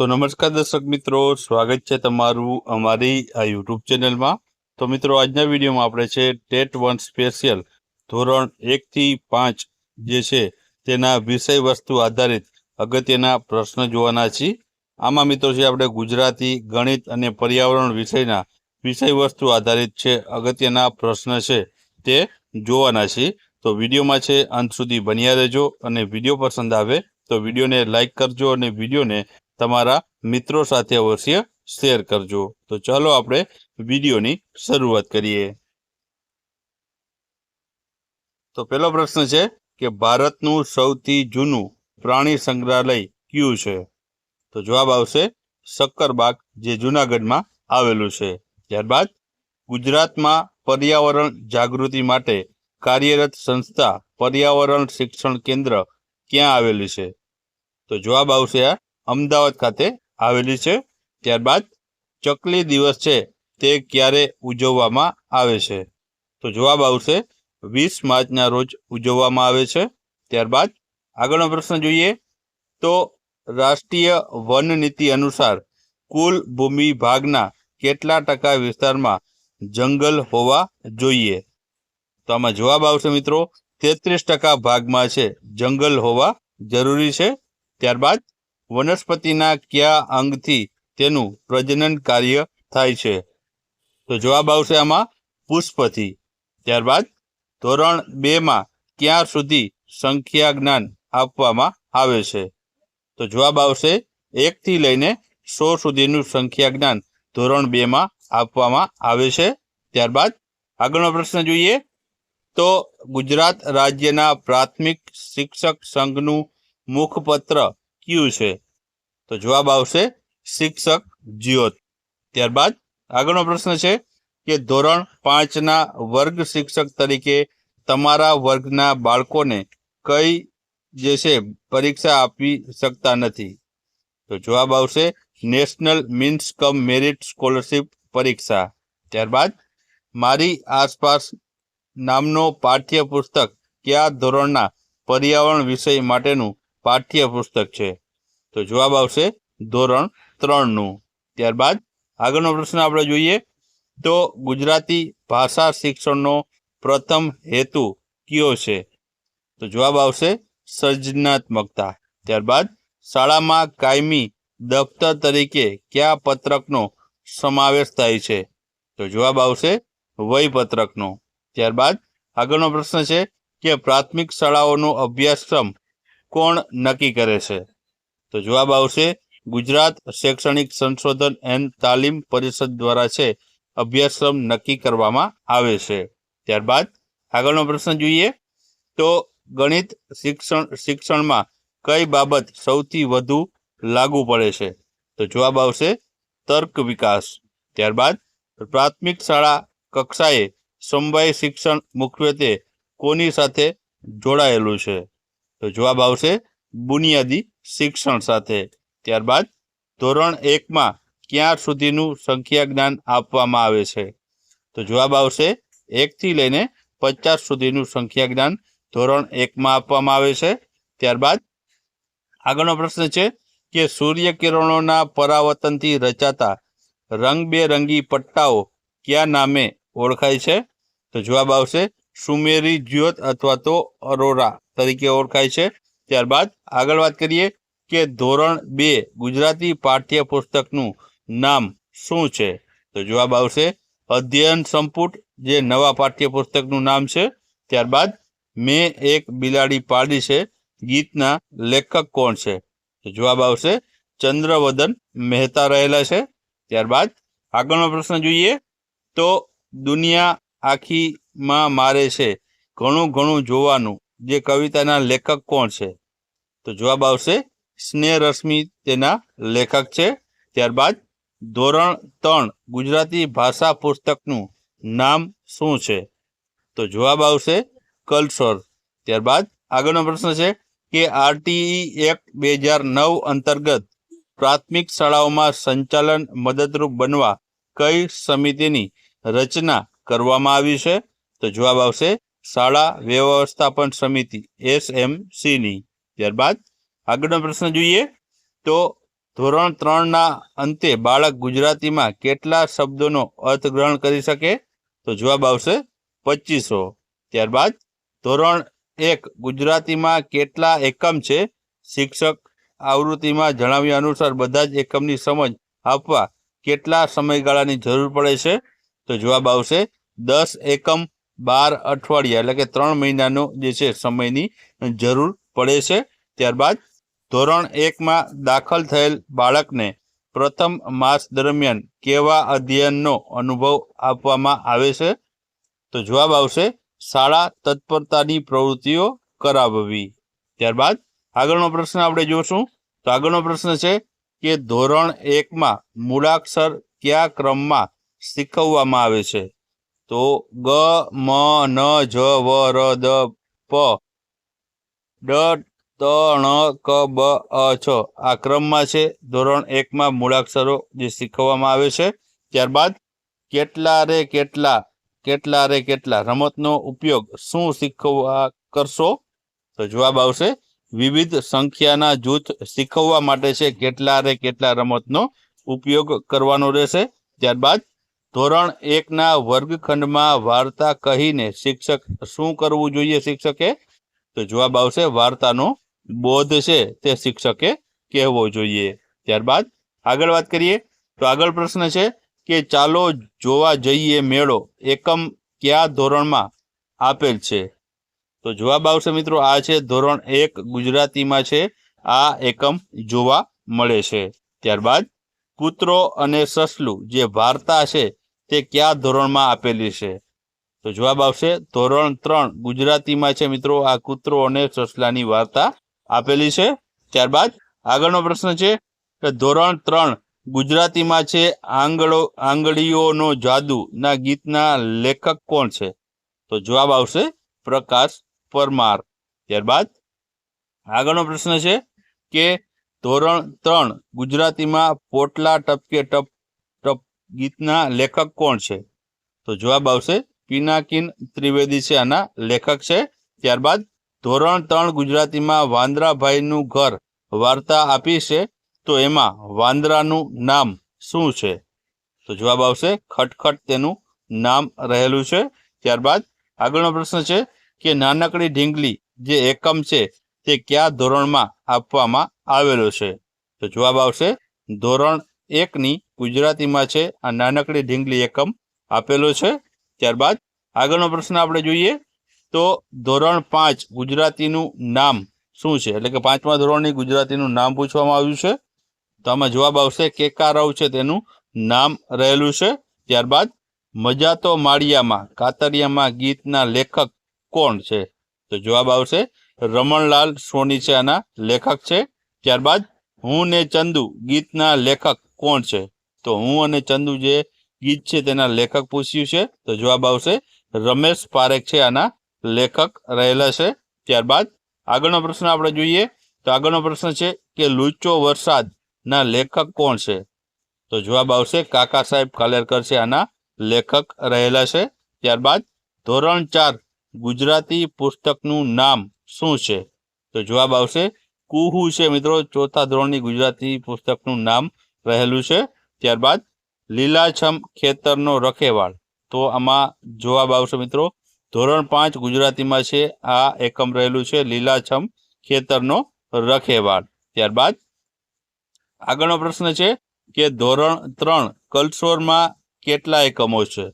તો નમસ્કાર દર્શક મિત્રો, સ્વાગત છે તમારું અમારી આ યુટ્યુબ ચેનલમાં. તો મિત્રો, આજના વિડીયોમાં આપણે છે ટેટ વન સ્પેશિયલ ધોરણ એકથી પાંચ જે છે તેના વિષય વસ્તુ આધારિત અગત્યના પ્રશ્ન જોવાના છીએ. આમાં મિત્રો છે આપણે ગુજરાતી, ગણિત અને પર્યાવરણ વિષયના વિષય વસ્તુ આધારિત છે અગત્યના પ્રશ્ન છે તે જોવાના છીએ. તો વિડીયોમાં છે અંત સુધી બન્યા રહેજો અને વીડિયો પસંદ આવે તો વિડીયોને લાઇક કરજો અને વિડીયોને તમારા મિત્રો સાથે અવશ્ય શેર કરજો. તો ચાલો આપણે વિડીયોની શરૂઆત કરીએ. તો પહેલો પ્રશ્ન છે કે ભારતનું સૌથી જૂનું પ્રાણી સંગ્રહાલય કયું છે? તો જવાબ આવશે શક્કરબાગ, જે જૂનાગઢમાં આવેલું છે. ત્યારબાદ ગુજરાતમાં પર્યાવરણ જાગૃતિ માટે કાર્યરત સંસ્થા પર્યાવરણ શિક્ષણ કેન્દ્ર ક્યાં આવેલી છે? તો જવાબ આવશે આ અમદાવાદ ખાતે આવેલી છે. ત્યારબાદ ચકલી દિવસ છે તે ક્યારે ઉજવવામાં આવે છે? તો જવાબ આવશે, વીસ માર્ચના રોજ ઉજવવામાં આવે છે. ત્યારબાદ આગળનો પ્રશ્ન જોઈએ તો રાષ્ટ્રીય વન નીતિ અનુસાર કુલ ભૂમિ ભાગના કેટલા ટકા વિસ્તારમાં જંગલ હોવા જોઈએ? તો આમાં જવાબ આવશે મિત્રો, તેત્રીસ ટકા ભાગમાં છે જંગલ હોવા જરૂરી છે. ત્યારબાદ વનસ્પતિના કયા અંગથી તેનું પ્રજનન કાર્ય થાય છે? તો જવાબ આવશે આમાં પુષ્પથી. ત્યારબાદ ધોરણ બેમાં ક્યાં સુધી સંખ્યા જ્ઞાન આપવામાં આવે છે? તો જવાબ આવશે એકથી લઈને સો સુધીનું સંખ્યા જ્ઞાન ધોરણ બેમાં આપવામાં આવે છે. ત્યારબાદ આગળનો પ્રશ્ન જોઈએ. તો ગુજરાત રાજ્યના પ્રાથમિક શિક્ષક સંઘનું મુખપત્ર કયું છે. તો જવાબ આવશે શિક્ષક જ્યોત. ત્યારબાદ આગળનો પ્રશ્ન છે કે ધોરણ પાંચના વર્ગ શિક્ષક તરીકે તમારા વર્ગના બાળકોને કઈ જે છે પરીક્ષા આપી શકતા નથી? તો જવાબ આવશે national means cum merit scholarship પરીક્ષા. ત્યારબાદ મારી આસપાસ નામનો પાઠ્યપુસ્તક કયા ધોરણના પર્યાવરણ વિષય માટેનું પાઠ્યપુસ્તક છે? તો જવાબ આવશે ધોરણ ત્રણનું. ત્યારબાદ આગળનો પ્રશ્ન આપણે જોઈએ તો ગુજરાતી ભાષા શિક્ષણનો પ્રથમ હેતુ કયો છે? તો જવાબ આવશે સર્જનાત્મકતા. ત્યારબાદ શાળામાં કાયમી દફતર તરીકે કયા પત્રકનો સમાવેશ થાય છે? તો જવાબ આવશે વયપત્રકનો. ત્યારબાદ આગળનો પ્રશ્ન છે કે પ્રાથમિક શાળાઓનો અભ્યાસક્રમ કોણ નક્કી કરે છે? તો જવાબ આવશે, ગુજરાત શૈક્ષણિક સંશોધન એન્ડ તાલીમ પરિષદ દ્વારા છે, અભ્યાસક્રમ નક્કી કરવામાં આવે છે. ત્યારબાદ આગળનો પ્રશ્ન જોઈએ, તો ગણિત શિક્ષણ, શિક્ષણમાં કઈ બાબત સૌથી વધુ લાગુ પડે છે? તો જવાબ આવશે, તર્ક વિકાસ. ત્યારબાદ પ્રાથમિક શાળા કક્ષાએ સમવાય શિક્ષણ મુખ્યત્વે કોની સાથે જોડાયેલું છે? તો જવાબ આવશે બુનિયાદી શિક્ષણ સાથે. ત્યારબાદ ધોરણ એકમાં ક્યાં સુધીનું સંખ્યા જ્ઞાન આપવામાં આવે છે? તો જવાબ આવશે એકથી લઈને પચાસ સુધીનું સંખ્યા જ્ઞાન ધોરણ એકમાં આપવામાં આવે છે. ત્યારબાદ આગળનો પ્રશ્ન છે કે સૂર્ય કિરણોના પરાવર્તનથી રચાતા રંગબેરંગી પટ્ટાઓ કયા નામે ઓળખાય છે? તો જવાબ આવશે સુમેરી જ્યોત અથવા તો અરોરા તરીકે ઓળખાય છે. ત્યારબાદ આગળ વાત કરીએ કે ધોરણ બે ગુજરાતી પાઠ્યપુસ્તકનું નામ શું છે? તો જવાબ આવશે, અધ્યયન સંપુટ, જે નવા પાઠ્યપુસ્તકનું નામ છે. ત્યારબાદ, મેં એક બિલાડી પાડી છે, ગીતના લેખક કોણ છે? તો જવાબ આવશે, ચંદ્રવદન મહેતા રહેલા છે. ત્યારબાદ, આગળનો પ્રશ્ન જોઈએ, તો દુનિયા આખીમાં મારે છે, ઘણું ઘણું જોવાનું, જે કવિતાના લેખક કોણ છે? તો જવાબ આવશે સ્નેહ રશ્મિ તેના લેખક છે. ત્યારબાદ ધોરણ ત્રણ, ગુજરાતી ભાષા પુસ્તકનું નામ શું છે? તો જવાબ આવશે કલસોર. ત્યારબાદ આગળનો પ્રશ્ન છે કે આરટીઈ એક્ટ બે હજાર નવ અંતર્ગત પ્રાથમિક શાળાઓમાં સંચાલન મદદરૂપ બનવા કઈ સમિતિની રચના કરવામાં આવી છે? તો જવાબ આવશે શાળા વ્યવસ્થાપન સમિતિ, એસએમસીની. ત્યારબાદ આગળનો પ્રશ્ન જોઈએ તો ધોરણ ત્રણના અંતે બાળક ગુજરાતીમાં કેટલા શબ્દોનો અર્થગ્રહણ કરી શકે? તો જવાબ આવશે પચીસો. ત્યારબાદ ધોરણ એક ગુજરાતીમાં કેટલા એકમ છે? શિક્ષક આવૃત્તિમાં જણાવ્યા અનુસાર બધા જ એકમની સમજ આપવા કેટલા સમયગાળાની જરૂર પડે છે? તો જવાબ આવશે દસ એકમ બાર અઠવાડિયા, એટલે કે ત્રણ મહિનાનો જે છે સમયની જરૂર પડે છે. ત્યારબાદ ધોરણ એકમાં દાખલ થયેલ બાળકને પ્રથમ માસ દરમિયાન કેવા અધ્યયનનો અનુભવ આપવામાં આવે છે? તો જવાબ આવશે, શાળા તત્પરતાની પ્રવૃત્તિઓ કરાવવી. ત્યારબાદ આગળનો પ્રશ્ન આપણે જોશું. તો આગળનો પ્રશ્ન છે કે ધોરણ એકમાં મૂળાક્ષર કયા ક્રમમાં શીખવવામાં આવે છે? તો ગ, મ, ન, જ, વ, ર, દ, પ ડ, ત, ણ, ક, બ, અ, છ. આ ક્રમમાં છે ધોરણ એકમાં મૂળાક્ષરો જે શીખવવામાં આવે છે. ત્યારબાદ કેટલા રે કેટલા કેટલા રે કેટલા રમતનો ઉપયોગ શું શીખવવા કરશો? તો જવાબ આવશે, વિવિધ સંખ્યાના જૂથ શીખવવા માટે છે કેટલા રે કેટલા રમતનો ઉપયોગ કરવાનો રહેશે. ત્યારબાદ ધોરણ એકના વર્ગખંડમાં વાર્તા કહીને શિક્ષક શું કરવું જોઈએ શિક્ષકે? તો જવાબ આવશે, વાર્તાનો બોધ છે તે શિક્ષકે કહેવો જોઈએ. ત્યારબાદ આગળ વાત કરીએ, તો આગળ પ્રશ્ન છે કે ચાલો જોવા જઈએ મેળો એકમ કયા ધોરણમાં આપેલ છે? તો જવાબ આવશે મિત્રો, આ છે ધોરણ એક ગુજરાતીમાં છે, આ એકમ જોવા મળે છે. ત્યારબાદ કૂતરો અને સસલું જે વાર્તા છે તે કયા ધોરણમાં આપેલી છે? તો જવાબ આવશે, ધોરણ ત્રણ, ગુજરાતીમાં છે મિત્રો, આ કૂતરો અને સસલાની વાર્તા આપેલી છે. ત્યારબાદ આગળનો પ્રશ્ન છે કે ધોરણ ત્રણ, ગુજરાતીમાં છે, આંગળો, આંગળીઓનો જાદુ, ના ગીતના લેખક કોણ છે? તો જવાબ આવશે પ્રકાશ પરમાર. ત્યારબાદ આગળનો પ્રશ્ન છે કે ધોરણ ત્રણ, ગુજરાતીમાં પોટલા ટપકે ટપ ટપ ગીતના લેખક કોણ છે? તો જવાબ આવશે પિનાકિન ત્રિવેદી છે આના લેખક છે. ત્યારબાદ ધોરણ ત્રણ ગુજરાતીમાં વાંદરાભાઈનું ઘર વાર્તા આપી છે. તો એમાં વાંદરાનું નામ શું છે? તો જવાબ આવશે ખટખટ તેનું નામ રહેલું છે. ત્યારબાદ આગળનો પ્રશ્ન છે કે નાનકડી ઢીંગલી જે એકમ છે તે કયા ધોરણમાં આપવામાં આવેલો છે? તો જવાબ આવશે ધોરણ એકની ગુજરાતીમાં છે. આ નાનકડી ઢીંગલી એકમ આપેલો છે. ત્યારબાદ આગળનો પ્રશ્ન આપણે જોઈએ તો ધોરણ પાંચ ગુજરાતીનું નામ શું છે? એટલે કે પાંચમા ધોરણની ગુજરાતીનું નામ પૂછવામાં આવ્યું છે. તો આમાં જવાબ આવશે કેકારવ છે તેનું નામ રહેલું છે. ત્યારબાદ મજા તો માળિયામાં, કાતરિયામાં ગીતના લેખક કોણ છે? તો જવાબ આવશે રમણલાલ સોની છે આના લેખક છે. ત્યારબાદ હું ને ચંદુ ગીતના લેખક કોણ છે? તો હું અને ચંદુ જે ગીત છે તેના લેખક પૂછ્યું છે, તો જવાબ આવશે, રમેશ પારેખ છે આના લેખક રહેલા છે. ત્યારબાદ આગળનો પ્રશ્ન આપણે જોઈએ, તો આગળનો પ્રશ્ન છે કે લુચ્ચો વરસાદ ના લેખક કોણ છે? તો જવાબ આવશે, કાકા સાહેબ કાલેરકર છે આના લેખક રહેલા છે. ત્યારબાદ, ધોરણ ચાર, ગુજરાતી પુસ્તકનું નામ શું છે? તો જવાબ આવશે, કુહુ છે મિત્રો, ચોથા ધોરણની ગુજરાતી પુસ્તકનું નામ રહેલું છે. ત્યારબાદ લીલાછમ ખેતરનો રખેવાળ. તો આમાં જવાબ આવશે મિત્રો, ધોરણ પાંચ ગુજરાતીમાં છે, આ એકમ રહેલું છે, લીલાછમ ખેતરનો રખેવાળ. ત્યારબાદ આગળનો પ્રશ્ન છે કે ધોરણ ત્રણ કલસોરમાં કેટલા એકમો છે?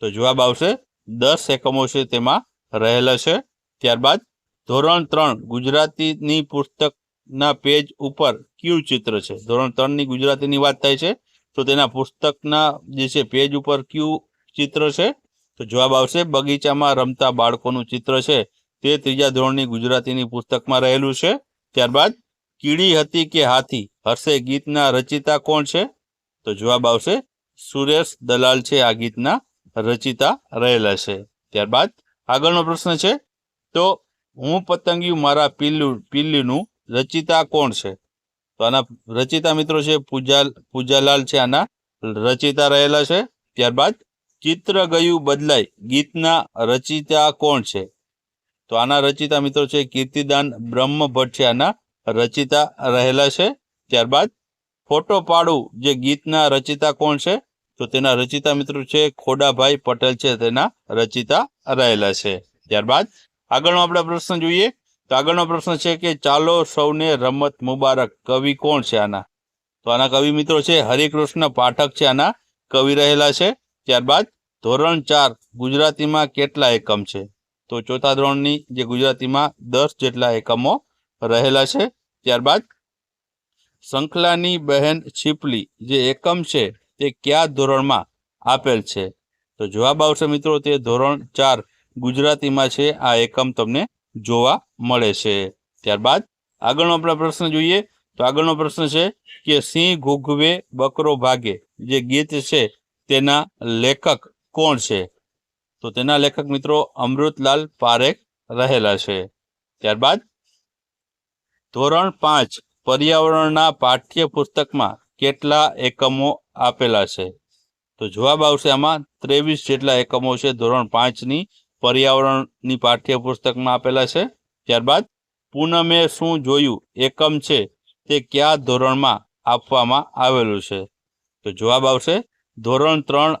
તો જવાબ આવશે, દસ એકમો છે તેમાં રહેલા છે. ત્યારબાદ ધોરણ ત્રણ ગુજરાતીની પુસ્તકના પેજ ઉપર કયું ચિત્ર છે? ધોરણ ત્રણની ગુજરાતીની વાત થાય છે તો તેના પુસ્તકના જે છે પેજ ઉપર કયું ચિત્ર છે. તો જવાબ આવશે, બગીચામાં રમતા બાળકોનું ચિત્ર છે. તે ત્રીજા ધોરણની ગુજરાતીની પુસ્તકમાં રહેલું છે. ત્યારબાદ, કીડી હતી કે હાથી? હર્ષે ગીતના રચિતા કોણ છે? તો જવાબ આવશે, સુરેશ દલાલ છે આ ગીતના રચિતા રહેલા છે. ત્યારબાદ, આગળનો પ્રશ્ન છે, તો હું પતંગિયું મારા પિલ્લુ, પિલ્લીનું રચિતા કોણ છે? તો આના રચિતા મિત્રો છે, પૂજા, પૂજાલાલ છે આના. રચિતા રહેલા છે. ત્યારબાદ ચિત્ર ગયું બદલાય. ગીતના રચિતા કોણ છે? તો આના રચિતા મિત્રો છે, કીર્તિદાન બ્રહ્મભટ્ટ છે આના. રચિતા રહેલા છે. ત્યારબાદ ફોટો પાડું, જે ગીતના રચિતા કોણ છે? તો તેના રચિતા મિત્રો છે, ખોડાભાઈ પટેલ છે, તેના રચિતા રહેલા છે. ત્યારબાદ આગળનો આપણે પ્રશ્ન જોઈએ. તો આગળનો પ્રશ્ન છે કે ચાલો સૌને રમત મુબારક. કવિ કોણ છે આના? તો આના કવિ મિત્રો છે હરિકૃષ્ણ પાઠક છે આના. કવિ રહેલા છે. ત્યારબાદ ધોરણ ચાર ગુજરાતીમાં કેટલા એકમ છે? તો ચોથા ધોરણની જે ગુજરાતીમાં દસ જેટલા એકમો રહેલા છે. ત્યારબાદ શંખલાની બહેન છીપલી જે એકમ છે તે કયા ધોરણમાં આપેલ છે? તો જવાબ આવશે મિત્રો તે ધોરણ ચાર ગુજરાતીમાં છે આ એકમ તમને જોવા મળે છે. ત્યારબાદ આગળનો આપણે પ્રશ્ન જોઈએ તો આગળનો પ્રશ્ન છે કે સિંહ ઘૂઘવે બકરો ભાગે. જે ગીત છે તેના લેખક કોણ છે? તો તેના લેખક મિત્રો અમૃતલાલ પારેખ રહેલા છે. ત્યારબાદ ધોરણ પાંચ પર્યાવરણના પાઠ્ય પુસ્તકમાં કેટલા એકમો આપેલા છે? તો જવાબ આવશે આમાં ત્રેવીસ જેટલા એકમો છે ધોરણ પાંચની. પર્યાવરણની પાઠ્યપુસ્તકમાં આપેલા છે. ત્યારબાદ, પૂનમે શું જોયું, એકમ છે, તે કયા ધોરણમાં આપવામાં આવેલું છે? તો જવાબ આવશે, ધોરણ ત્રણ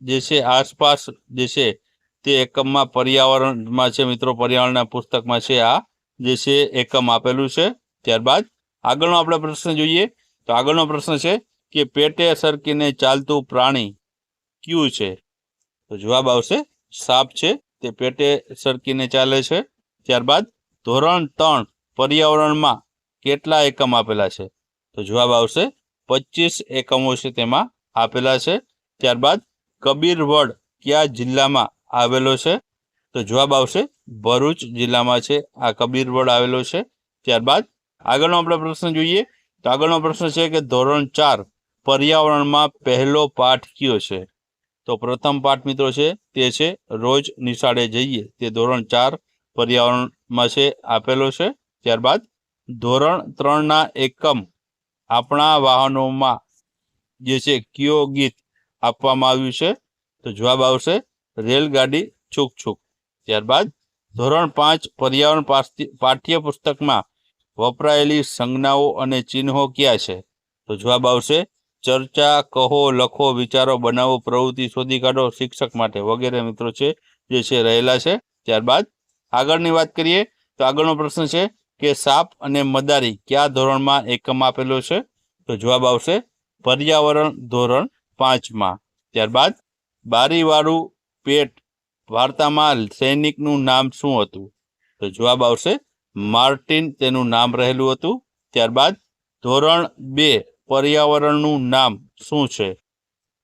જે છે, આસપાસ જે છે, તે એકમમાં પર્યાવરણમાં છે મિત્રો, પર્યાવરણના પુસ્તકમાં છે આ જે છે, એકમ આપેલું છે. ત્યારબાદ, આગળનો આપણે પ્રશ્ન જોઈએ. તો આગળનો પ્રશ્ન છે કે પેટે સરકીને ચાલતું પ્રાણી ક્યુ છે? તો જવાબ આવશે, સાપ છે. તે પેટે સરકીને ચાલે છે. ત્યારબાદ ધોરણ ત્રણ પર્યાવરણમાં કેટલા એકમ આપેલા છે? તો જવાબ આવશે પચીસ એકમો છે તેમાં આપેલા છે. ત્યારબાદ કબીરવડ કયા જિલ્લામાં આવેલો છે? તો જવાબ આવશે ભરૂચ જિલ્લામાં છે. આ કબીરવડ આવેલો છે. ત્યારબાદ આગળનો આપણે પ્રશ્ન જોઈએ. તો આગળનો પ્રશ્ન છે કે ધોરણ ચાર પર્યાવરણમાં પહેલો પાઠ કયો છે? તો પ્રથમ પાઠ મિત્રો છે, તે છે રોજ નિશાળે જઈએ. તે ધોરણ ચાર પર્યાવરણમાં છે, આપેલો છે. ત્યારબાદ ધોરણ ત્રણના એકમ આપણા વાહનોમાં જે છે, કયો ગીત આપવામાં આવ્યું છે? તો જવાબ આવશે રેલગાડી છૂક છૂક ત્યારબાદ ધોરણ પાંચ પર્યાવરણ પાઠ્ય પુસ્તકમાં વપરાયેલી સંજ્ઞાઓ અને ચિહ્નો ક્યાં છે? તો જવાબ આવશે ચર્ચા કહો, લખો, વિચારો, બનાવો, પ્રવૃત્તિ શોધી કાઢો, શિક્ષક માટે વગેરે મિત્રો છે, જે છે રહેલા છે. ત્યારબાદ આગળની વાત કરીએ તો આગળનો પ્રશ્ન છે કે સાપ અને મદારી કયા ધોરણમાં એકમ આપેલો છે? તો જવાબ આવશે પર્યાવરણ ધોરણ પાંચમાં. ત્યારબાદ બારીવાળું પેટ વાર્તામાં સૈનિકનું નામ શું હતું? તો જવાબ આવશે માર્ટિન, તેનું નામ રહેલું હતું. ત્યારબાદ ધોરણ બે પર્યાવરણનું નામ શું છે?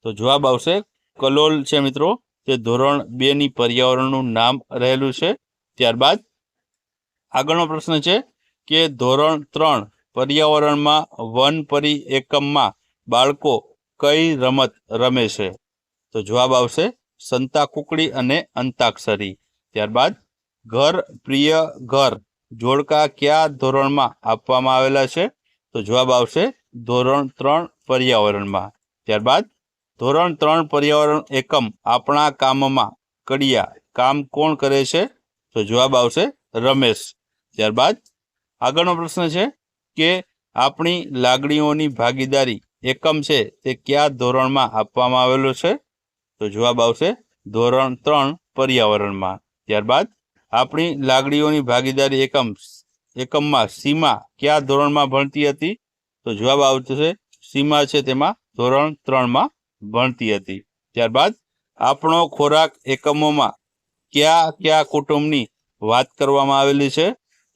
તો જવાબ આવશે કલોલ છે મિત્રો તે ધોરણ બે ની પર્યાવરણનું નામ રહેલું છે. ત્યારબાદ આગળનો પ્રશ્ન છે કે ધોરણ ત્રણ પર્યાવરણમાં વન પરી એકમમાં બાળકો કઈ રમત રમે છે? તો જવાબ આવશે સંતા કુકડી અને અંતાક્ષરી. ત્યારબાદ ઘર પ્રિય ઘર જોડકા કયા ધોરણમાં આપવામાં આવેલા છે? તો જવાબ આવશે ધોરણ ત્રણ પર્યાવરણમાં. ત્યારબાદ, ધોરણ ત્રણ પર્યાવરણ એકમ આપણા કામમાં કડિયા કામ કોણ કરે છે? તો જવાબ આવશે રમેશ. ત્યારબાદ, આગળનો પ્રશ્ન છે કે આપણી લાગણીઓની ભાગીદારી એકમ છે તે કયા ધોરણમાં આપવામાં આવેલો છે? તો જવાબ આવશે ધોરણ ત્રણ પર્યાવરણમાં. ત્યારબાદ, આપણી લાગણીઓની ભાગીદારી એકમ, એકમમાં સીમા કયા ધોરણમાં ભણતી હતી? તો જવાબ આવશે સીમા છે તેમાં ધોરણ ત્રણમાં ભણતી હતી. ત્યારબાદ આપણો ખોરાક એકમોમાં કયા કયા કુટુંબની વાત કરવામાં આવેલી છે?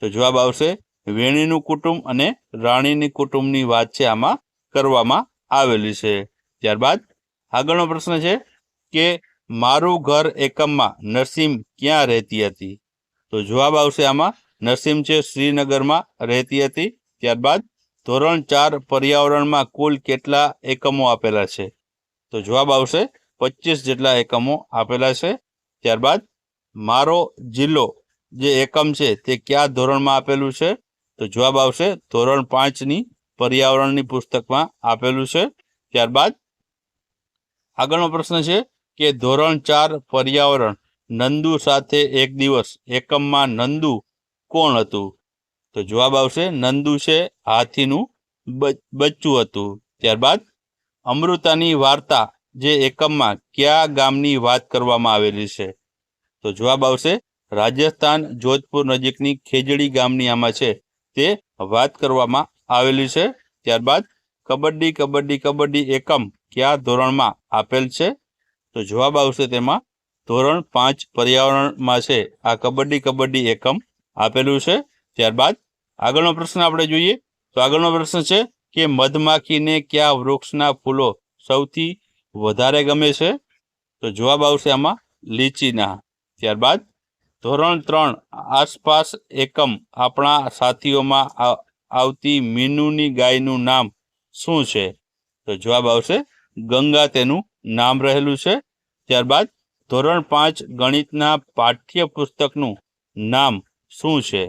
તો જવાબ આવશે, વેણીનું કુટુંબ અને રાણીની કુટુંબની વાત છે આમાં કરવામાં આવેલી છે. ત્યારબાદ આગળનો પ્રશ્ન છે કે મારું ઘર એકમમાં નરસિંહ ક્યાં રહેતી હતી? તો જવાબ આવશે આમાં, નરસિંહ છે શ્રીનગરમાં રહેતી હતી. ત્યારબાદ ધોરણ ચાર પર્યાવરણમાં કુલ કેટલા એકમો આપેલા છે? તો જવાબ આવશે પચીસ જેટલા એકમો આપેલા છે. ત્યારબાદ મારો જિલ્લો જે એકમ છે તે કયા ધોરણમાં આપેલું છે? તો જવાબ આવશે ધોરણ પાંચની પર્યાવરણની પુસ્તકમાં આપેલું છે. ત્યારબાદ આગળનો પ્રશ્ન છે કે ધોરણ ચાર પર્યાવરણ નંદુ સાથે એક દિવસ એકમમાં નંદુ કોણ હતું? તો જવાબ આવશે નંદુ છે હાથીનું બચ્ચું હતું. ત્યારબાદ અમૃતાની વાર્તા જે એકમમાં કયા ગામની વાત કરવામાં આવેલી છે? તો જવાબ આવશે રાજસ્થાન જોધપુર નજીકની ખેજડી ગામની આમાં છે તે વાત કરવામાં આવેલી છે. ત્યારબાદ કબડ્ડી કબડ્ડી કબડ્ડી એકમ કયા ધોરણમાં આપેલ છે? તો જવાબ આવશે તેમાં ધોરણ પાંચ પર્યાવરણમાં છે. આ કબડ્ડી કબડ્ડી એકમ આપેલું છે. ત્યારબાદ આગળનો પ્રશ્ન આપણે જોઈએ. તો આગળનો પ્રશ્ન છે કે મધમાખીને કયા વૃક્ષના ફૂલો સૌથી વધારે ગમે છે? તો જવાબ આવશે આમાં લીચીના. ત્યારબાદ ધોરણ ત્રણ આસપાસ એકમ આપણા સાથીઓમાં આવતી મીનુની ગાયનું નામ શું છે? તો જવાબ આવશે ગંગા તેનું નામ રહેલું છે. ત્યારબાદ ધોરણ પાંચ ગણિતના પાઠ્યપુસ્તકનું નામ શું છે?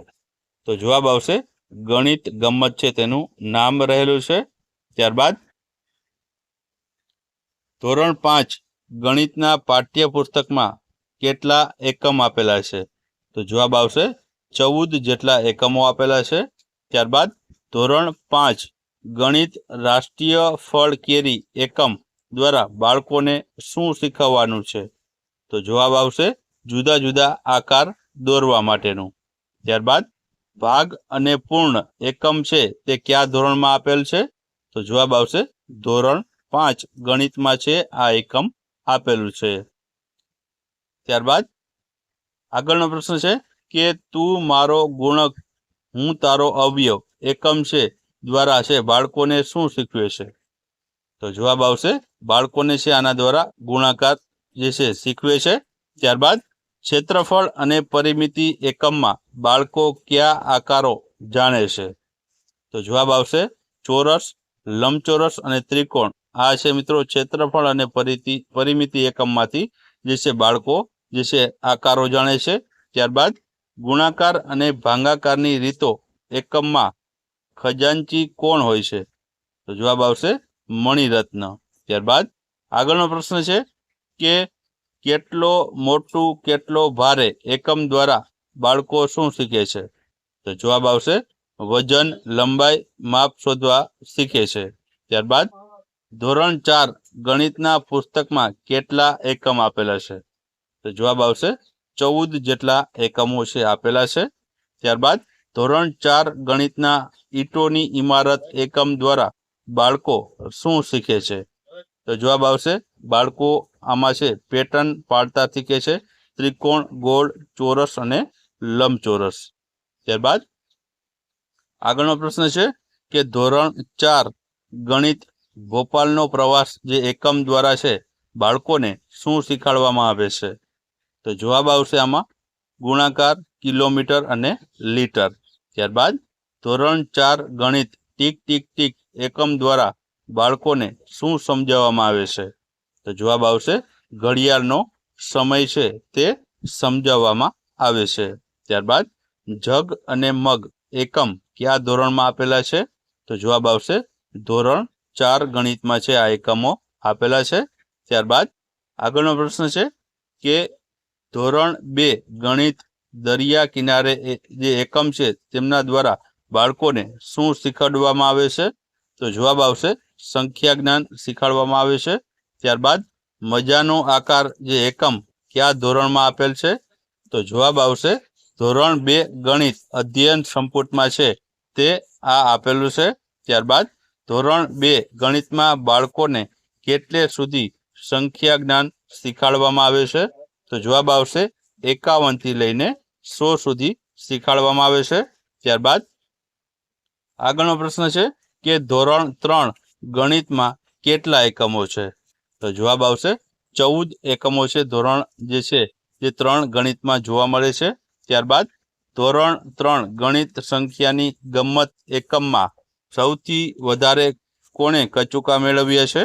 તો જવાબ આવશે ગણિત ગમત છે તેનું નામ રહેલું છે. ત્યારબાદ ધોરણ પાંચ ગણિતના પાઠ્યપુસ્તકમાં કેટલા એકમ આપેલા છે? તો જવાબ આવશે ચૌદ જેટલા એકમો આપેલા છે. ત્યારબાદ ધોરણ પાંચ ગણિત રાષ્ટ્રીય ફળ કેરી એકમ દ્વારા બાળકોને શું શીખવવાનું છે? તો જવાબ આવશે જુદા જુદા આકાર દોરવા માટેનું. ત્યારબાદ ભાગ અને પૂર્ણ એકમ છે તે કયા ધોરણમાં આપેલ છે? તો જવાબ આવશે ધોરણ પાંચ, ગણિતમાં છે આ એકમ આપેલું છે. ત્યારબાદ આગળનો પ્રશ્ન છે કે તું મારો ગુણક, હું તારો અવયવ, એકમ છે દ્વારા છે બાળકોને શું શીખવે છે? તો જવાબ આવશે બાળકોને છે આના દ્વારા ગુણાકાર જે છે શીખવે છે. ત્યારબાદ ક્ષેત્રફળ અને પરિમિતિ એકમમાં બાળકો કયા આકારો જાણે છે? તો જવાબ આવશે, ચોરસ, લંબચોરસ અને ત્રિકોણ. આ છે મિત્રો ક્ષેત્રફળ અને પરિમિતિ પરિમિતિ એકમમાંથી જે છે બાળકો, જે છે આકારો જાણે છે. ત્યારબાદ ગુણાકાર અને ભાંગાકારની રીતો એકમમાં ખજાનચી કોણ હોય છે? તો જવાબ આવશે મણિરત્ન. ત્યારબાદ આગળનો પ્રશ્ન છે કે કેટલો મોટું, કેટલો ભારે એકમ દ્વારા બાળકો શું શીખે છે? તો જવાબ આવશે, વજન, લંબાઈ, માપ શોધવા શીખે છે. ત્યારબાદ ધોરણ ચાર ગણિતના પુસ્તકમાં કેટલા એકમ આપેલા છે? તો જવાબ આવશે, ચૌદ જેટલા એકમો છે આપેલા છે. ત્યારબાદ ધોરણ ચાર ગણિતના ઈંટોની ઇમારત એકમ દ્વારા બાળકો શું શીખે છે? તો જવાબ આવશે, બાળકો આમાં છે, પેટર્ન પાડતા કે છે, ત્રિકોણ, ગોળ, ચોરસ અને લંબચોરસ. ત્યારબાદ આગળનો પ્રશ્ન છે કે ધોરણ ચાર ગણિત ભોપાલનો પ્રવાસ જે એકમ દ્વારા છે, બાળકોને શું શીખવાડવામાં આવે છે? તો જવાબ આવશે આમાં ગુણાકાર, કિલોમીટર અને લીટર. ત્યારબાદ ધોરણ ચાર ગણિત ટીક ટીક ટીક એકમ દ્વારા બાળકોને શું સમજાવવામાં આવે છે? તો જવાબ આવશે, ઘડિયાળનો સમય છે તે સમજાવવામાં આવે છે. ત્યારબાદ, જગ અને મગ એકમ કયા ધોરણમાં આપેલા છે? તો જવાબ આવશે, ધોરણ ચાર ગણિતમાં છે, આ એકમો આપેલા છે. ત્યારબાદ, આગળનો પ્રશ્ન છે કે ધોરણ બે ગણિત દરિયા કિનારે જે એકમ છે તેમના દ્વારા બાળકોને શું શીખવાડવામાં આવે છે? તો જવાબ આવશે સંખ્યા જ્ઞાન શીખવાડવામાં આવે છે. ત્યારબાદ મજાનો આકાર જે એકમ કયા ધોરણમાં આપેલ છે? તો જવાબ આવશે ધોરણ બે ગણિત અધ્યયન સંપુટમાં છે. તે આ આપેલું છે. ત્યારબાદ ધોરણ બે ગણિતમાં બાળકોને કેટલે સુધી સંખ્યા જ્ઞાન શીખવાડવામાં આવે છે? તો જવાબ આવશે એકાવનથી લઈને સો સુધી શીખવાડવામાં આવે છે. ત્યારબાદ આગળનો પ્રશ્ન છે કે ધોરણ ત્રણ ગણિતમાં કેટલા એકમો છે? તો જવાબ આવશે ચૌદ એકમો છે. ધોરણ જે છે જે ત્રણ ગણિતમાં જોવા મળે છે. ત્યારબાદ ધોરણ ત્રણ ગણિત સંખ્યાની ગમત એકમમાં સૌથી વધારે કોણે કચુકા મેળવ્યા છે?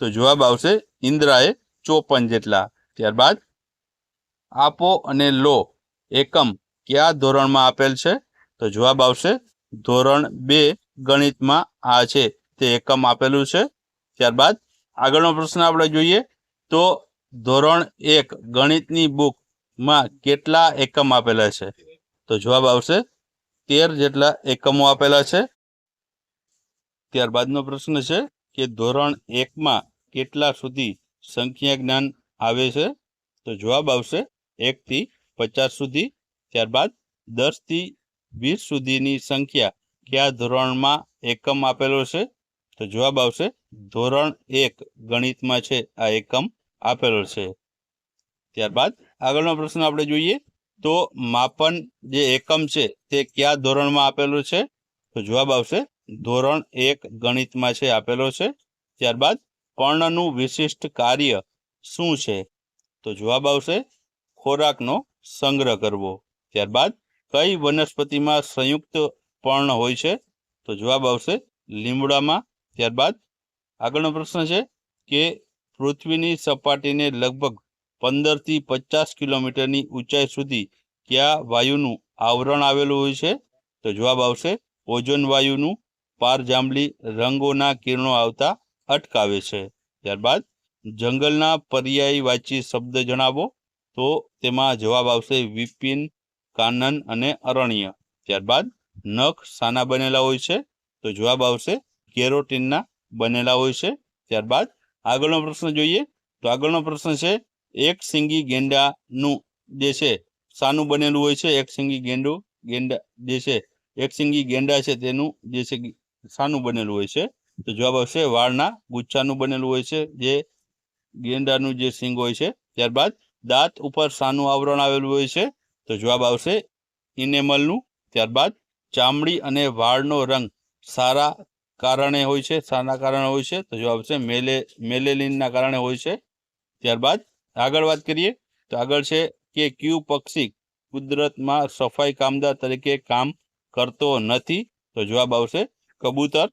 તો જવાબ આવશે ઇન્દ્રાએ ચોપન જેટલા. ત્યારબાદ આપો અને લો એકમ કયા ધોરણમાં આપેલ છે? તો જવાબ આવશે ધોરણ બે ગણિતમાં આ છે. તે એકમ આપેલું છે. ત્યારબાદ આગળનો પ્રશ્ન આપણે જોઈએ તો ધોરણ એક ગણિતની બુકમાં કેટલા એકમ આપેલા છે? તો જવાબ આવશે તેર જેટલા એકમો આપેલા છે. ત્યારબાદનો પ્રશ્ન છે કે ધોરણ એકમાં કેટલા સુધી સંખ્યા જ્ઞાન આવે છે? તો જવાબ આવશે એકથી પચાસ સુધી. ત્યારબાદ દસથી વીસ સુધીની સંખ્યા કયા ધોરણમાં એકમ આપેલો છે? તો જવાબ આવશે ધોરણ એક ગણિતમાં છે આ એકમ આપેલો છે. ત્યારબાદ આગળનો પ્રશ્ન આપણે જોઈએ તો માપન જે એકમ છે તે કયા ધોરણમાં આપેલું છે? તો જવાબ આવશે ધોરણ એક ગણિતમાં છે આપેલો છે. ત્યારબાદ પર્ણનું વિશિષ્ટ કાર્ય શું છે? તો જવાબ આવશે ખોરાકનો સંગ્રહ કરવો. ત્યારબાદ કઈ વનસ્પતિમાં સંયુક્ત પર્ણ હોય છે? તો જવાબ આવશે લીમડામાં. ત્યારબાદ આગળનો પ્રશ્ન છે કે પૃથ્વીની સપાટીને લગભગ પંદરથી પચાસ કિલોમીટરની ઊંચાઈ સુધી કયા વાયુનું આવરણ આવેલું હોય છે? તો જવાબ આવશે, ઓઝોન વાયુનું પારજાંબલી રંગોના કિરણો આવતા અટકાવે છે. ત્યારબાદ, જંગલના પર્યાયવાચી શબ્દ જણાવો. તો તેમાં જવાબ આવશે વિપિન, કાનન અને અરણ્ય. ત્યારબાદ, નખ સાના બનેલા હોય છે. તો જવાબ આવશે કેરોટીનના બનેલા હોય છે. ત્યારબાદ આગળનો પ્રશ્ન જોઈએ. તો આગળનો પ્રશ્ન છે, એક સિંગી ગેંડાનું જે છે, શાનું બનેલું હોય છે. એક સિંગી ગેંડું, ગેંડા જે છે, એક સિંગી ગેંડા છે તેનું જે છે, શાનું બનેલું હોય છે. તો જવાબ આવશે વાળના ગુચ્છાનું બનેલું હોય છે, જે ગેંડાનું જે સિંગ હોય છે. ત્યારબાદ દાંત ઉપર શાનું આવરણ આવેલું હોય છે. તો જવાબ આવશે ઇનેમલનું ત્યારબાદ ચામડી અને વાળનો રંગ સારા કારણે હોય છે, શાના કારણે હોય છે, તો જવાબ છે મેલે, મેલેલિનના કારણે હોય છે. ત્યારબાદ આગળ વાત કરીએ, તો આગળ છે કે ક્યુ પક્ષી કુદરતમાં સફાઈ કામદાર તરીકે કામ કરતો નથી, તો જવાબ આવશે કબૂતર.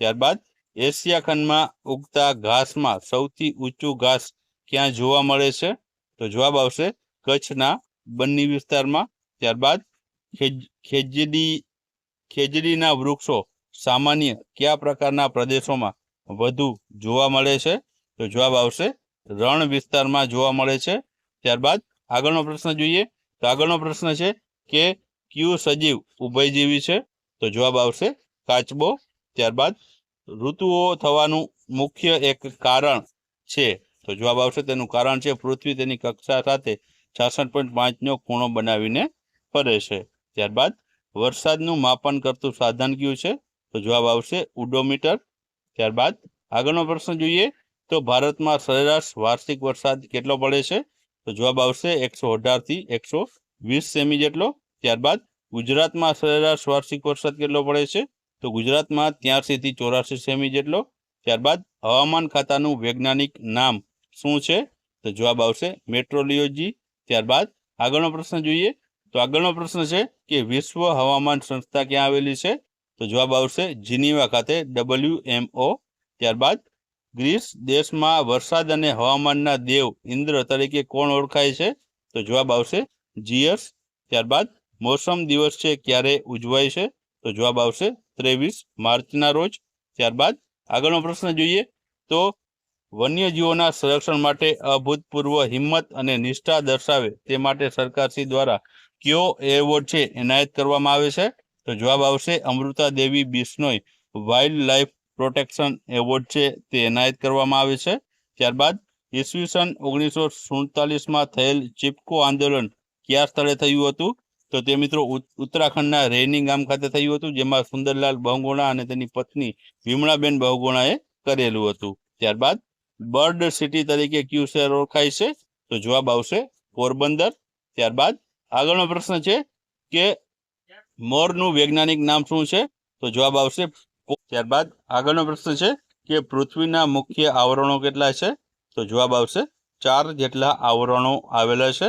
ત્યારબાદ એશિયા ખંડમાં ઉગતા ઘાસમાં સૌથી ઊંચું ઘાસ ક્યાં જોવા મળે છે? તો જવાબ આવશે કચ્છના બન્ની વિસ્તારમાં. ત્યારબાદ ખેજ, ખેજડી, ખેજડીના વૃક્ષો સામાન્ય કયા પ્રકારના પ્રદેશોમાં વધુ જોવા મળે છે? તો જવાબ આવશે, રણ વિસ્તારમાં જોવા મળે છે. ત્યારબાદ આગળનો પ્રશ્ન જોઈએ. તો આગળનો પ્રશ્ન છે કે કયું સજીવ ઉભયજીવી છે? તો જવાબ આવશે કાચબો. ત્યારબાદ ઋતુઓ થવાનું મુખ્ય એક કારણ છે. તો જવાબ આવશે તેનું કારણ છે પૃથ્વી તેની કક્ષા સાથે છાસઠ પોઈન્ટ પાંચનો ખૂણો બનાવીને ફરે છે. ત્યારબાદ વરસાદનું માપન કરતું સાધન કયું છે? તો જવાબ આવશે ઉડોમીટર. ત્યારબાદ આગળનો પ્રશ્ન જોઈએ તો ભારતમાં સરેરાશ વાર્ષિક વરસાદ કેટલો પડે છે? તો જવાબ આવશે એકસો અઢારથી એકસો વીસ સેમી જેટલો. ત્યારબાદ ગુજરાતમાં સરેરાશ વાર્ષિક વરસાદ કેટલો પડે છે? તો ગુજરાતમાં ત્યાંસીથી ચોરાસી સેમી જેટલો. ત્યારબાદ હવામાન ખાતાનું વૈજ્ઞાનિક નામ શું છે? તો જવાબ આવશે મેટ્રોલિયોજી ત્યારબાદ આગળનો પ્રશ્ન જોઈએ તો આગળનો પ્રશ્ન છે કે વિશ્વ હવામાન સંસ્થા ક્યાં આવેલી છે? તો જવાબ આવશે જીનીવા ખાતે ડબલ્યુ એમ ઓ. ત્યારબાદ ગ્રીસ દેશમાં વરસાદ અને હવામાનના દેવ ઇન્દ્ર તરીકે કોણ ઓળખાય છે? તો જવાબ આવશે જીયર્સ. ત્યારબાદ મોસમ દિવસ છે ક્યારે ઉજવાય છે? તો જવાબ આવશે ત્રેવીસ માર્ચના રોજ. ત્યારબાદ આગળનો પ્રશ્ન જોઈએ તો વન્યજીવોના સંરક્ષણ માટે અભૂતપૂર્વ હિંમત અને નિષ્ઠા દર્શાવે તે માટે સરકારશ્રી દ્વારા કયો એવોર્ડ છે એનાયત કરવામાં આવે છે? તો જવાબ આવશે Amrita Devi Bishnoi wild life protection award છે તે એનાયત કરવામાં આવે છે. ત્યારબાદ ઈસવીસન ઓગણીસો સુડતાલીસમાં થયેલ ચિપકો આંદોલન કયા સ્થળે થયું હતું? તો તે મિત્રો ઉત- ઉત્તરાખંડના રેની ગામ ખાતે થયું હતું, જેમાં સુંદરલાલ બહુગુણા અને તેની પત્ની વિમળાબેન બહુગુણાએ કરેલું હતું. ત્યારબાદ બર્ડ સિટી તરીકે ક્યુ શહેર ઓળખાય છે, તો જવાબ આવશે પોરબંદર. ત્યારબાદ આગળનો પ્રશ્ન છે કે મોરનું વૈજ્ઞાનિક નામ શું છે? તો જવાબ આવશે ત્યારબાદ આગળનો પ્રશ્ન છે કે પૃથ્વીના મુખ્ય આવરણો કેટલા છે? તો જવાબ આવશે ચાર જેટલા આવરણો આવેલા છે.